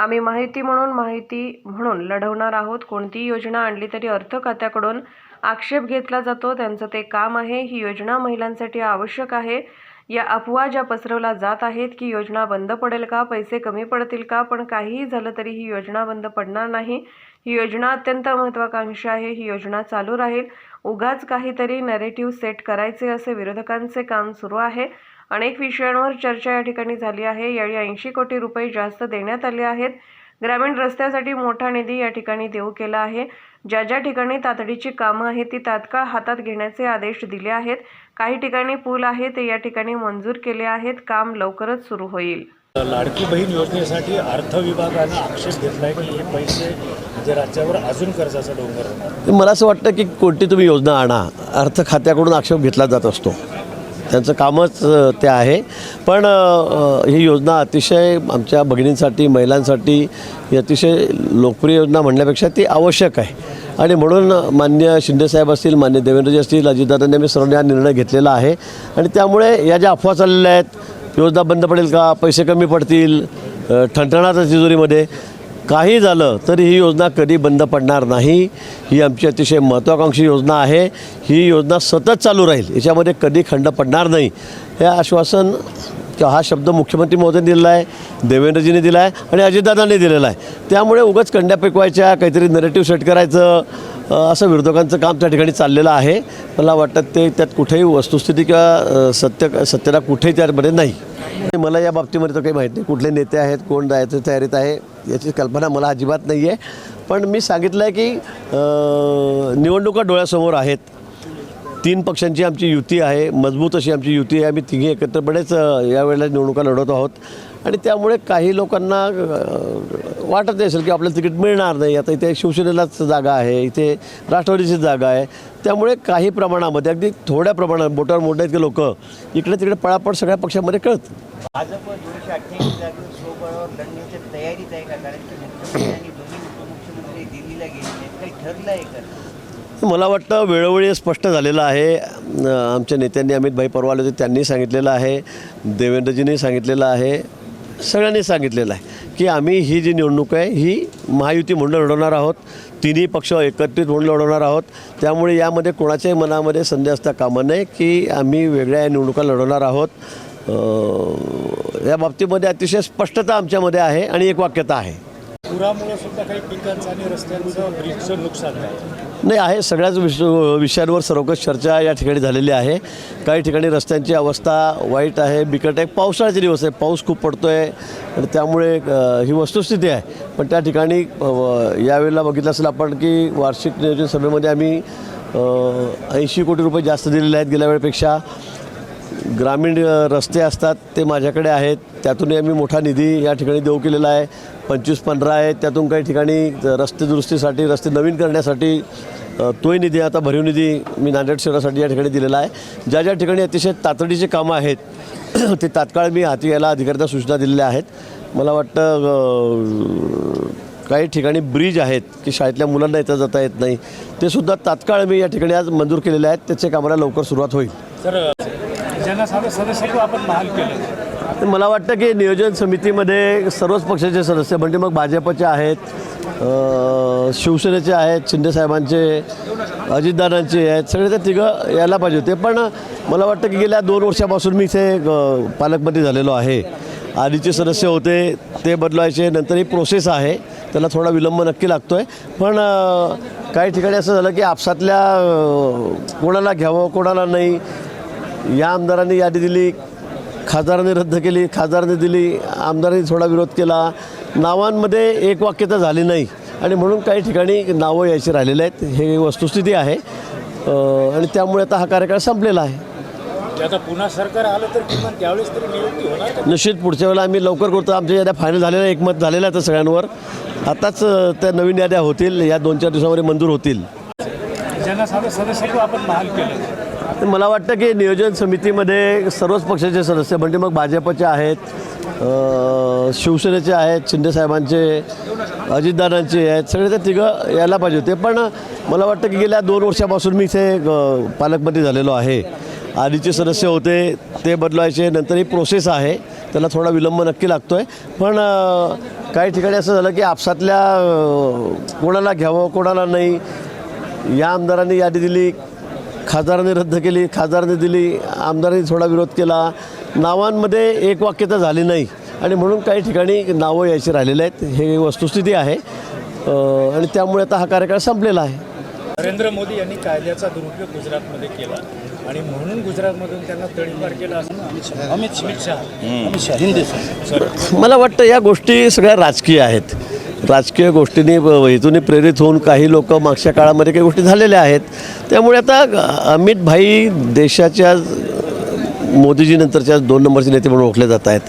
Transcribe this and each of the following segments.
आम्ही माहिती म्हणून माहिती म्हणून लढवणार आहोत. कोणतीही योजना आणली तरी अर्थ खात्याकडून आक्षेप घेतला जातो. त्यांचं ते काम आहे. ही योजना महिलांसाठी आवश्यक आहे. या अफवा ज्या पसरवल्या जात आहेत की योजना बंद पडेल का पैसे कमी पडतील का पण काहीही झालं तरी ही योजना बंद पडणार नाही. ही योजना अत्यंत महत्त्वाकांक्षी आहे ही योजना चालू राहील. उगाच काहीतरी नरेटिव्ह सेट करायचे असे विरोधकांचे काम सुरू आहे. अनेक विषयांवर चर्चा या ठिकाणी झाली आहे. यावेळी ऐंशी कोटी रुपये जास्त देण्यात आले आहेत. ग्रामीण रस्त्यासाठी मोठा निधी या ठिकाणी देऊ केला आहे. ज्या ज्या ठिकाणी तातडीची कामं आहेत ती तात्काळ हातात घेण्याचे आदेश दिले आहेत. काही ठिकाणी पूल आहे ते या ठिकाणी मंजूर केले आहेत. काम लवकरच सुरू होईल. लाडकी बहीण योजनेसाठी अर्थ विभागानं आक्षेप घेतलाय की हे पैसे म्हणजे राज्यावर अजून कर्जाचा डोंगर मला असं वाटतं की कोणती तुम्ही योजना आणा. अर्थ खात्याकडून आक्षेप घेतला जात असतो. त्यांचं कामच ते आहे. पण ही योजना अतिशय आमच्या भगिनींसाठी महिलांसाठी ही अतिशय लोकप्रिय योजना म्हणण्यापेक्षा ती आवश्यक आहे. आणि म्हणून मान्य शिंदेसाहेब असतील मान्य देवेंद्रजी असतील अजितदादांनी आम्ही सर्वांनी हा निर्णय घेतलेला आहे. आणि त्यामुळे या ज्या अफवा चाललेल्या आहेत योजना बंद पडेल का पैसे कमी पडतील अ, तिजोरीमध्ये काही झालं तरी ही योजना कधी बंद पडणार नाही. ही आमची अतिशय महत्त्वाकांक्षी योजना आहे. ही योजना सतत चालू राहील. याच्यामध्ये कधी खंड पडणार नाही. हे आश्वासन हा शब्द मुख्यमंत्री महोदयांनी दिलेला आहे देवेंद्रजीने दिला आहे आणि अजितदादांनी दिलेला आहे. त्यामुळे उगाच कंड्या पिकवायच्या काहीतरी नरेटिव्ह सेट करायचं असं विरोधकांचं काम त्या ठिकाणी चाललेलं आहे. मला वाटतं ते त्यात कुठेही वस्तुस्थिती किंवा सत्य सत्यता कुठेही त्यामध्ये नाही. मला या बाबतीमध्ये तर काही माहीत नाही. कुठले नेते आहेत कोण जायचं तयारीत आहे याची कल्पना मला अजिबात नाही आहे पण मी सांगितलं आहे की निवडणुका डोळ्यासमोर आहेत. तीन पक्षांची आमची युती आहे मजबूत अशी आमची युती आहे. आम्ही तिघे एकत्रपणेच यावेळेला निवडणुका लढवत आहोत. आणि त्यामुळे काही लोकांना वाटत नाही असेल की आपल्याला तिकीट मिळणार नाही. आता इथे शिवसेनेलाच जागा आहे इथे राष्ट्रवादीची जागा आहे. त्यामुळे काही प्रमाणामध्ये अगदी थोड्या प्रमाणात बोटावर मोठ्या इतके लोक इकडे तिकडे पळापळ सगळ्या पक्षामध्ये कळत. भाजप दोनशे अठ्ठ्याऐंशी जागेवर तयारीत आहे का? कारण की मुख्यमंत्री दोन्ही उपमुख्यमंत्री दिल्लीला गेले काही ठरलं आहे का? मला वाटतं वेळोवेळी स्पष्ट झालेलं आहे. आमच्या नेत्यांनी अमित भाई परवाले होते त्यांनी सांगितलेलं आहे देवेंद्रजींनी सांगितलेलं आहे सगळ्यांनी सांगितलेलं आहे की आम्ही ही जी निवडणूक आहे ही महायुती म्हणून लढवणार आहोत. तिन्ही पक्ष एकत्रित म्हणून लढवणार आहोत. त्यामुळे यामध्ये कोणाच्याही मनामध्ये संधी असता कामा नये की आम्ही वेगळ्या निवडणुका लढवणार आहोत. या बाबतीमध्ये अतिशय स्पष्टता आमच्यामध्ये आहे आणि एक वाक्यता आहे. पुरामुळे सुद्धा काही पिकांचं आणि रस्त्यांचं ब्रिजचं नुकसान आहे नाही आहे. सगळ्याच विष विषयांवर सर्वकष चर्चा या ठिकाणी झालेली आहे. काही ठिकाणी रस्त्यांची अवस्था वाईट आहे बिकट आहे. पावसाळ्याचे दिवस आहे. पाऊस खूप पडतो आहे आणि त्यामुळे ही वस्तुस्थिती आहे. पण त्या ठिकाणी यावेळेला बघितलं असेल आपण की वार्षिक नियोजन सभेमध्ये आम्ही ऐंशी कोटी रुपये जास्त दिलेले आहेत गेल्या वेळेपेक्षा. ग्रामीण रस्ते असतात ते माझ्याकडे आहेत. त्यातूनही आम्ही मोठा निधी या ठिकाणी देऊ केलेला आहे. पंचवीस पंधरा आहे. त्यातून काही ठिकाणी रस्ते दुरुस्तीसाठी रस्ते नवीन करण्यासाठी तोही निधी आता भरीव निधी मी नांदेड शहरासाठी या ठिकाणी दिलेला आहे. ज्या ज्या ठिकाणी अतिशय तातडीचे कामं आहेत ते तात्काळ मी हाती घ्यायला अधिकाऱ्यांना सूचना दिलेल्या आहेत. मला वाटतं काही ठिकाणी ब्रिज आहेत की शाळेतल्या मुलांना येता जाता येत नाही. ते सुद्धा तात्काळ मी या ठिकाणी आज मंजूर केलेले आहेत. त्याचे कामाला लवकर सुरुवात होईल. तर जनसाधारण सदस्यत्व आपण बहाल केलं. मला वाटतं की नियोजन समितीमध्ये सर्वच पक्षाचे सदस्य म्हणजे मग भाजपचे आहेत शिवसेनेचे आहेत शिंदेसाहेबांचे अजितदादांचे आहेत सगळे ते तिघं यायला पाहिजे होते. पण मला वाटतं की गेल्या दोन वर्षापासून मी इथे पालकमध्ये पालकमंत्री झालेलो आहे. आधीचे सदस्य होते ते बदलायचे नंतर ही प्रोसेस आहे. त्याला थोडा विलंब नक्की लागतो आहे पण काही ठिकाणी असं झालं की आपसातल्या कोणाला घ्यावं कोणाला नाही या आमदारांनी यादी दिली खासदारांनी रद्द केली खासदारांनी दिली आमदारांनी थोडा विरोध केला. नावांमध्ये एक वाक्यता झाली नाही. आणि म्हणून काही ठिकाणी नावं यायची राहिलेली आहेत. हे वस्तुस्थिती आहे. आणि त्यामुळे आता हा कार्यकाळ संपलेला आहे. ते आता पुन्हा सरकार आलं तर किमान त्यावेळेस तरी नियुक्ती होणार का? निश्चित पुढच्या वेळेला आम्ही लवकर करतो. आमच्या याद्या फायनल झालेल्या एकमत झालेल्या आहेत सगळ्यांवर. आताच त्या नवीन याद्या होतील. या दोन चार दिवसामध्ये मंजूर होतील. जनसाधारण सदस्यत्व आपण बहाल केलं. तर मला वाटतं की नियोजन समितीमध्ये सर्वच पक्षाचे सदस्य म्हणजे मग भाजपचे आहेत शिवसेनेचे आहेत शिंदेसाहेबांचे अजितदादांचे आहेत सगळे ते तिघं यायला पाहिजे होते. पण मला वाटतं की गेल्या दोन वर्षापासून मी इथे पालकमध्ये पालकमंत्री झालेलो आहे. आधीचे सदस्य होते ते बदलायचे नंतर ही प्रोसेस आहे. त्याला थोडा विलंब नक्की लागतो आहे पण काही ठिकाणी असं झालं की आपसातल्या कोणाला घ्यावं कोणाला नाही या आमदारांनी यादी दिली खासदारांनी रद्द केली खासदारांनी दिली आमदारांनी थोडा विरोध केला. नावांमध्ये एक वाक्यता झाली नाही. आणि म्हणून काही ठिकाणी नावं यायची राहिलेले आहेत. हे वस्तुस्थिती आहे. आणि त्यामुळे आता हा कार्यकाळ संपलेला आहे. नरेंद्र मोदी यांनी कायद्याचा दुरुपयोग गुजरातमध्ये केला. आणि म्हणून गुजरातमधून त्यांना तडीपार केला असं अमित शहा. अमित शहा. मला वाटतं या गोष्टी सगळ्या राजकीय आहेत. राजकीय गोष्टींनी हेतूने प्रेरित होऊन काही लोक मागच्या काळामध्ये काही गोष्टी झालेल्या आहेत. त्यामुळे आता अमित भाई देशाच्या मोदीजीनंतरच्या दोन नंबरचे नेते म्हणून ओळखले जात आहेत.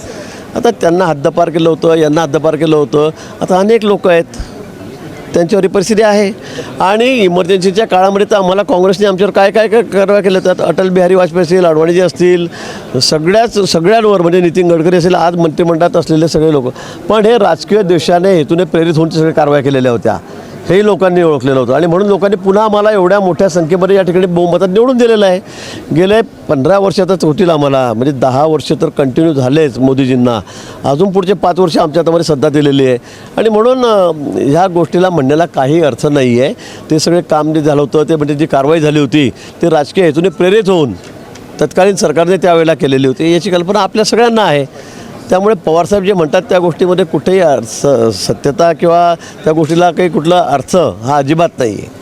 आता त्यांना हद्दपार केलं होतं यांना हद्दपार केलं होतं. आता अनेक लोक आहेत. त्यांच्यावर ही परिस्थिती आहे. आणि इमर्जन्सीच्या काळामध्ये तर आम्हाला काँग्रेसने आमच्यावर काय काय काय कारवाया केल्या त्यात अटल बिहारी वाजपेयी असतील अडवाणीजी असतील सगळ्याच सगळ्यांवर म्हणजे नितीन गडकरी असेल आज मंत्रिमंडळात असलेले सगळे लोक. पण हे राजकीय द्वेषाने हेतूने प्रेरित होऊन सगळे कारवाया केलेल्या होत्या. हेही लोकांनी ओळखलेलं होतं. आणि म्हणून लोकांनी पुन्हा आम्हाला एवढ्या मोठ्या संख्येमध्ये या ठिकाणी बहुमतात निवडून दिलेलं आहे. गेले पंधरा वर्षातच होतील आम्हाला. म्हणजे दहा वर्ष तर कंटिन्यू झालेच मोदीजींना. अजून पुढचे पाच वर्ष आमच्या हातामध्ये सध्या दिलेली आहे. आणि म्हणून ह्या गोष्टीला म्हणण्याला काही अर्थ नाही आहे ते सगळे काम जे झालं होतं ते म्हणजे जी कारवाई झाली होती ते राजकीय हेतूने प्रेरित होऊन तत्कालीन सरकारने त्यावेळेला केलेली होती. याची कल्पना आपल्या सगळ्यांना आहे. त्यामुळे पवारसाहेब जे म्हणतात त्या गोष्टीमध्ये कुठेही अर्थ सत्यता किंवा त्या गोष्टीला काही कुठला अर्थ हा अजिबात नाही आहे